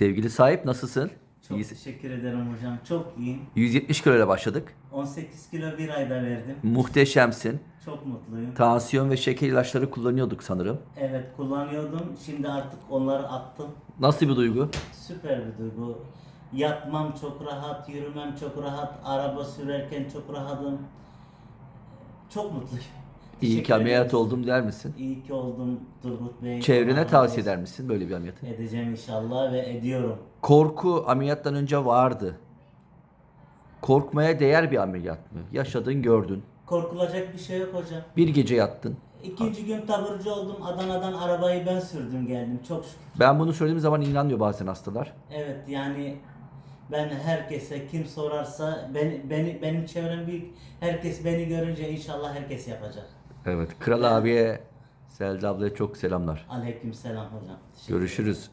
Sevgili sahip nasılsın? Çok İyisin. teşekkür ederim hocam. Çok iyiyim. 170 kilo ile başladık. 18 kilo bir ayda verdim. Muhteşemsin. Çok mutluyum. Tansiyon ve şeker ilaçları kullanıyorduk sanırım. Evet kullanıyordum. Şimdi artık onları attım. Nasıl bir duygu? Süper bir duygu. Yatmam çok rahat, yürümem çok rahat, araba sürerken çok rahatım. Çok mutluyum. İyi ki Teşekkür ameliyat ederiz. oldum der misin? İyi ki oldum Turgut Bey. Allah Çevrene razı tavsiye olsun. eder misin böyle bir ameliyatı? Edeceğim inşallah ve ediyorum. Korku ameliyattan önce vardı. Korkmaya değer bir ameliyat mı? Yaşadın gördün. Korkulacak bir şey yok hocam. Bir gece yattın. İkinci gün taburcu oldum. Adana'dan arabayı ben sürdüm geldim. Çok şükür. Ben bunu söylediğim zaman inanmıyor bazen hastalar. Evet yani ben herkese kim sorarsa beni, beni benim çevrem büyük. Herkes beni görünce inşallah herkes yapacak. Evet. Kral abiye, Selda ablaya çok selamlar. Aleyküm selam hocam. Teşekkür Görüşürüz.